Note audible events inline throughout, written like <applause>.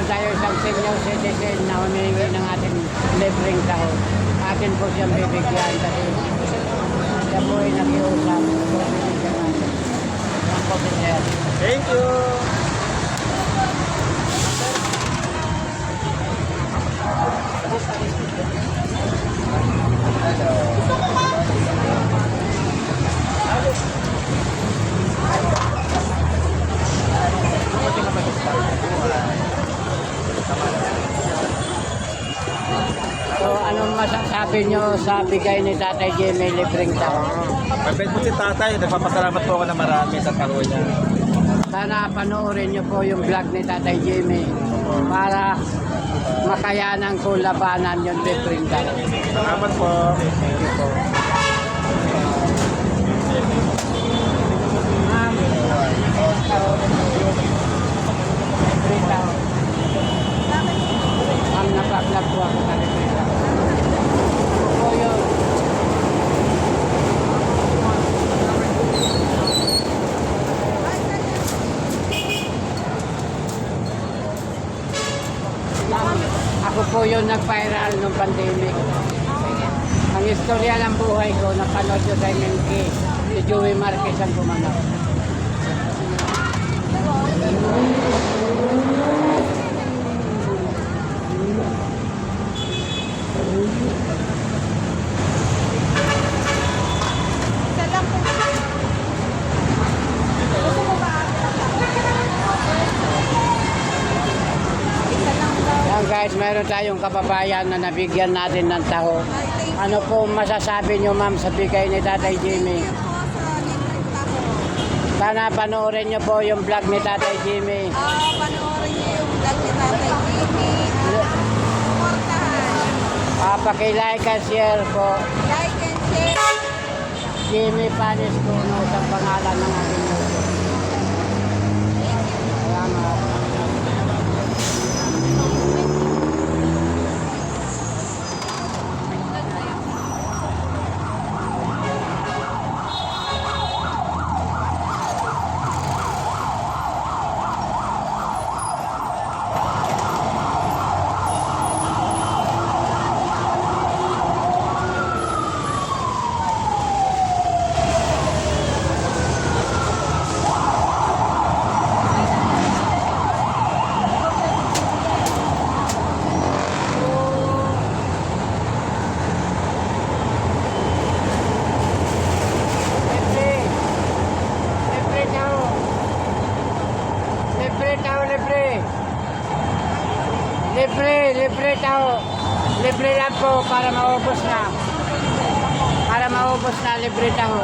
meron tayo isang senior citizen na humihingi ng ating libreng sahod. Atin po siyang bibigyan kasi siya po ay nakiusap. Thank you. So, masasabi nyo sa bigay ni Tatay Jimmy libreng sahod? Mabait po si tatay. Nagpapasalamat po ako na marami sa paro niya. Sana panoorin nyo po yung vlog ni Tatay Jimmy para makayanan ko labanan yung libreng sahod. Salamat po. Thank you po. Ma'am, libreng sahod. Ma'am, napa-vlog po ako sa libreng sahod. Ito po yun. Ma'am, Ako po yung nag-viral nung pandemic. Ang istorya ng buhay ko, napanood ko sa MMK, si Joey Marquez ang gumanap. Isa lang po. Gusto mo ba? Isa Yan guys, meron tayong kababayan na nabigyan natin ng taho. Ano po masasabi nyo ma'am sa bigay ni Tatay Jimmy? Sana panoorin nyo po yung vlog ni Tatay Jimmy. Ah, panoorin niyo yung vlog ni Tatay Jimmy. Ah, paki-like and share po. Like and share. Jimmy Panis Kuno sa pangalan ng aking YouTube. Salamat. Libre. Libre tao. Libre tao, libre. Libre, libre tao. Libre lang po para maubos na. Para maubos na, libre tao.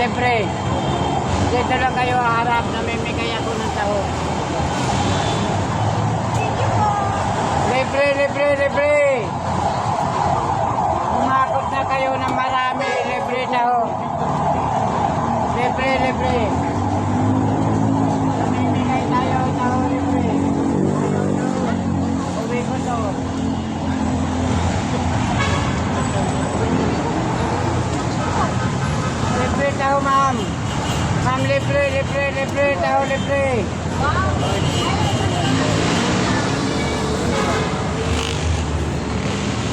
Libre. Dito lang kayo harap, namimigay ako ng tao. Libre, libre, libre. Umakot na kayo ng marami, libre tao. Libre, libre. Namimigay tayo, tao libre. Uwi ko to. Tao, ma'am. Ma'am, libre, libre, libre, tao libre.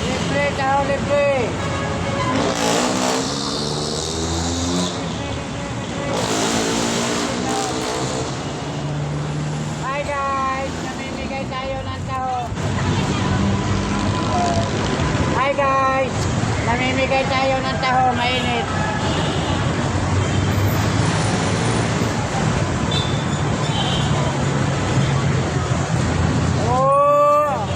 Libre, tao libre. Hi guys! Namimigay tayo ng taho. Hi guys! Namimigay tayo ng taho. Mainit. Oh!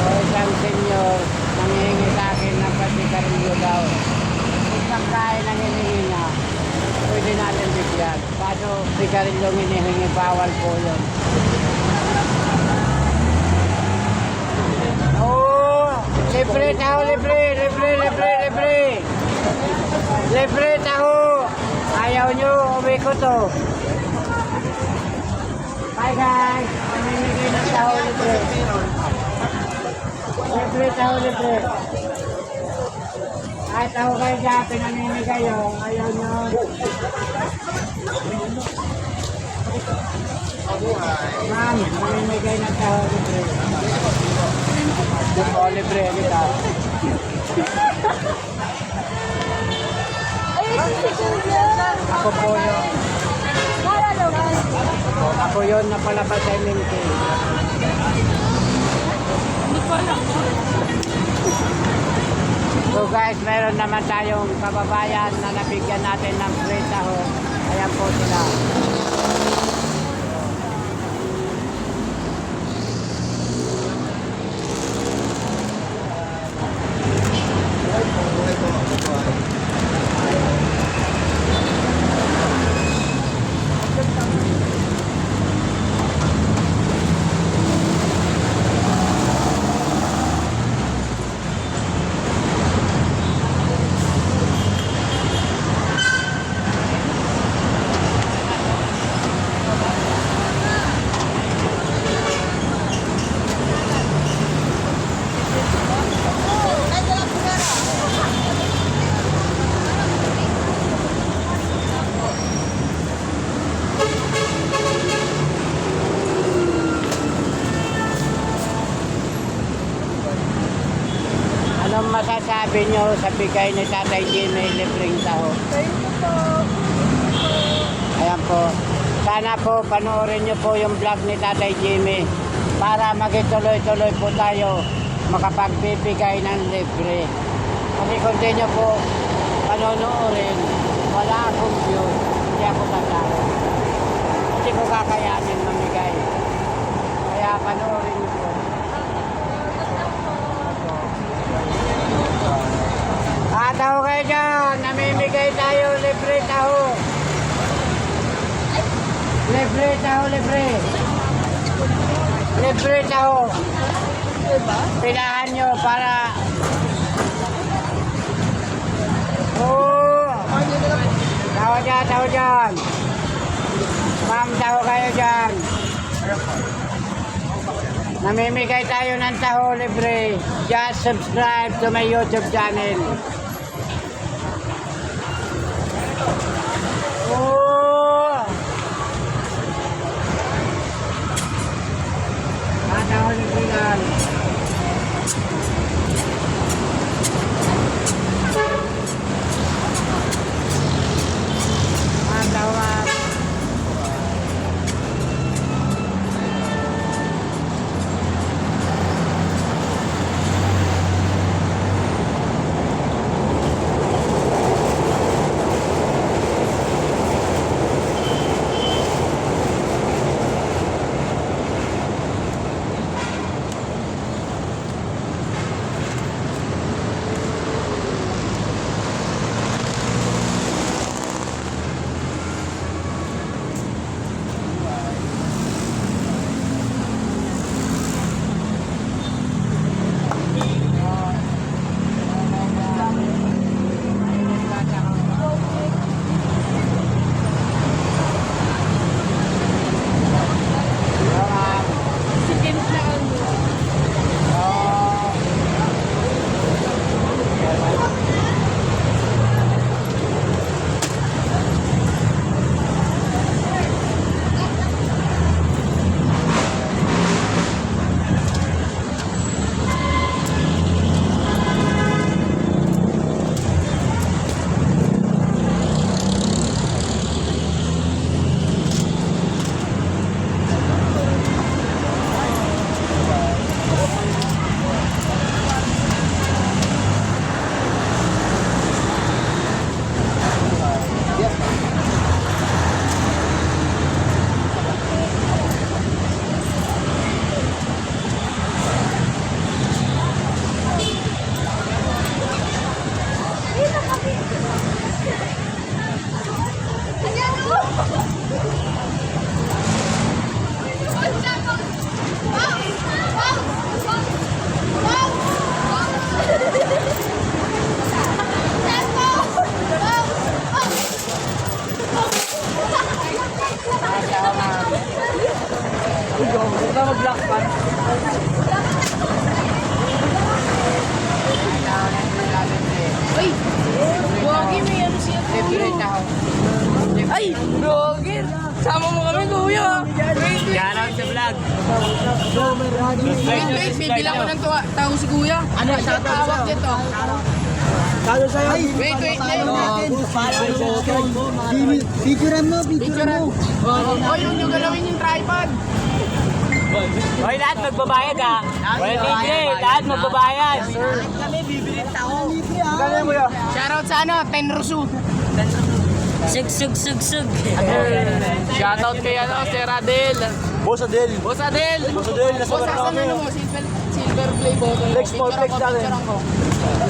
So, isang senyor nangihingi sa akin ng patikarilyo daw. Kung pagkain ang hinihingi niya, pwede natin bigyan. Paano sigarilyo ang hinihingi, bawal po yun. Oo! Libre taho, libre, libre, libre, libre. Libre taho. ayaw nyo, uwi ko to. Hi guys, mamimigay ng tao libre. Libre tao libre. Kahit ako kayo dyan, pinamimigay yung ayaw nyo. Ma'am, mamimigay ng tao libre. Tao libre, kita. Ay, ito si Kuya. Ako po yun. Ako yun na palabas sa MMK. So guys, meron naman tayong kababayan na nabigyan natin ng free taho. Ayan po sila. Ay, wala po na. Anong masasabi nyo sa bigay ni Tatay Jimmy libreng taho? Thank po. Ayan po. Sana po panoorin nyo po yung vlog ni Tatay Jimmy para magituloy-tuloy po tayo makapagbibigay ng libre. Kasi nyo po panonoorin, wala akong view, hindi ako tatalo. Hindi ko kakayanin mamigay. Kaya panoorin nyo po. Ah, taho kayo dyan. Namimigay tayo, libre taho. Libre taho, libre. Libre taho. Pilahan nyo para... Oo. Taho dyan, taho dyan. Ma'am, taho kayo dyan. Namimigay tayo ng taho libre. Just subscribe to my YouTube channel. Yung, di ba mag-black pants? Ay! Wagi, may ano siya to. Favorite ako. Ay! Wagi! Sama mo kami, kuya! Wait, wait! Shoutout sa vlog! Wait, wait! Bibilang ko ng tuwa. Tao si kuya. Ano? Shoutout dito. Kalo sa'yo. Wait, wait, wait. Picturean mo, picturean mo. Oh, yun yung galawin yung tripod. Hoy, lahat magbabayad ha. Walang libre, lahat magbabayad. Shoutout sa ano, Ten Rusu. Sug, sug, sug, sug. Shoutout kay ano, Sir Adel. Boss Adel. Boss Adel. Boss Adel, nasa Boss, asan kami. ano mo? Silver, silver play bottle. Flex mo, flex natin.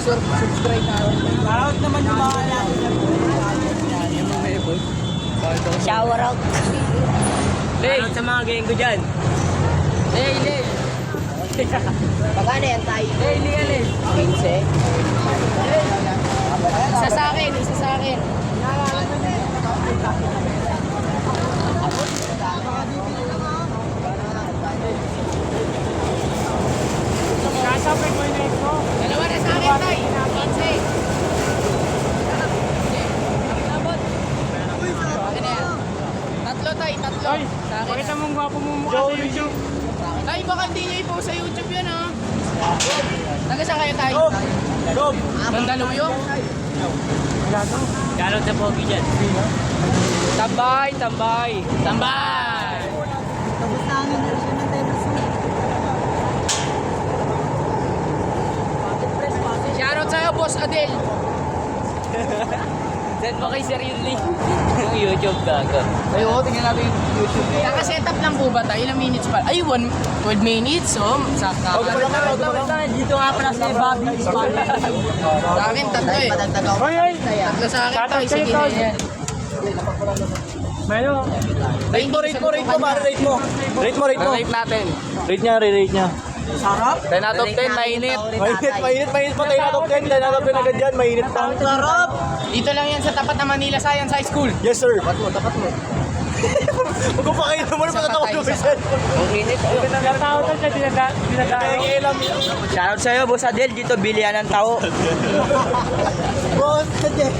Subscribe na. Shoutout naman yung mga Shower out. Shoutout sa mga gang ko dyan. Hey. Magkano yan tayo? Hey, hey. 15. Isa sa akin, isa sa akin. Dalawa na sa akin, tay. Pinse. Akin na yan. Tatlo, tay. Tatlo. Sa akin. Pakita mong gwapo mo mukha sa YouTube. Baka hindi niya sa YouTube yan, ha? Taga saan kayo, tay? Rob. Mandaluyong? Shoutout sa Pogi dyan. Tambay, tambay. Tambay! Shoutout sa'yo, Boss Adel. <laughs> Send mo kay Sir Yunli. <laughs> Yung YouTube gago. Ay, oo, tingnan natin yung YouTube. Kaka-setup lang po ba tayo? Ilang minutes pa? Ay, one, 12 minutes, oh. Sa Dito nga pala si Bobby. Sa akin, tatlo eh. Tatlo sa akin, tayo. Sige na yan. Rate mo, rate mo, rate mo, pare, rate mo. Rate mo, rate mo. Rate natin. Rate niya, re-rate niya. 10 out of 10, mainit. Mainit, mainit, mainit pa tayo top 10. 10 out of 10 agad dyan, mainit pa. Dito lang yan sa tapat ng Manila Science High School. Yes, sir. Tapat mo, tapat mo. <laughs> Huwag ko pa kayo naman, patatawa ko sa cellphone. Kaya kailam yun. Shoutout sa'yo, Boss Adel. Dito, bilihan ng tao. Boss,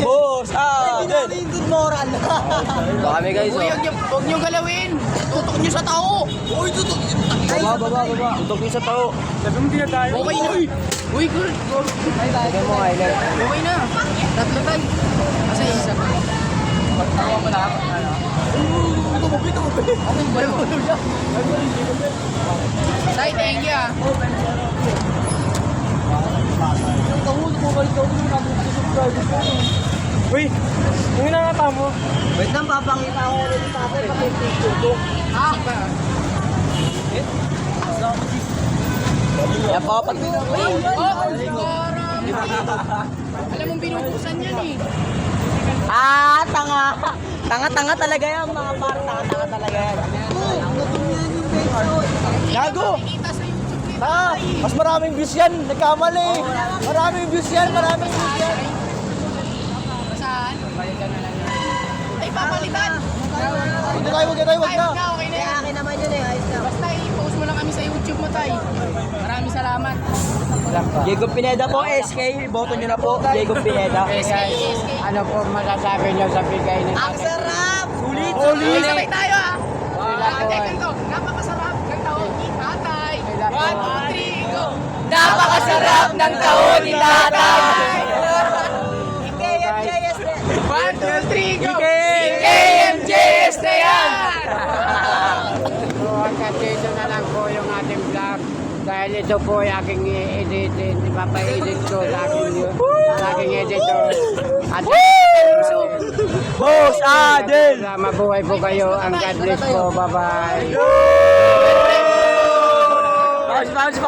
Boss, ah, Adel. Baka kami guys. Uy, huwag huwag niyo galawin. Tutok niyo sa tao. Uy, tutok. Baba, baba, baba. Tutok niyo sa tao. Okay na. Uy, good. Lagyan mo, Kyler. Okay na. Tatlo tayo. Kasi isa pa. Pagtawa mo na. Ano? Tumubi, tumubi. Ano ba yun? Tay, thank you ah. Uy, yung nangata mo. Wait lang, papakita ko ulit sa atin. Pag-picture ko. Ah? Yan, papapat. Uy, oh, karami. Alam mong binubuksan yan eh. Ah, tanga. Tanga-tanga talaga yan, mga par. Tanga-tanga talaga yan. Gago! Ah, mas maraming views yan. Nagkamali. Maraming views yan, maraming views yan. Saan? Ay, papalitan. Huwag na tayo, huwag na tayo, huwag na. wag na, okay na yan. akin naman yun eh. Ayos na. Basta i-post mo lang kami sa YouTube mo, Tay. Maraming salamat. Jacob Pineda po, SK. Boto nyo na po. Jacob Pineda. <laughs> Eh guys, ano po masasabi niyo sa bigay ni Ang sarap! Sulit! Uy, sabay tayo ah! Sila Ah, po teka ay- ito. Napakasarap ng taon ni Tatay. Sila po. One, two, three, go! Napakasarap ng taon ni Tatay! One, two, three, go! KMJS na yan! So hanggang dito na lang po yung ating vlog. Dahil ito po ay aking i-edit, ipapa-edit ko sa aking, sa aking editor. At Boss Adel! mabuhay po kayo. Ang God bless po. Bye-bye. Bounce, bounce!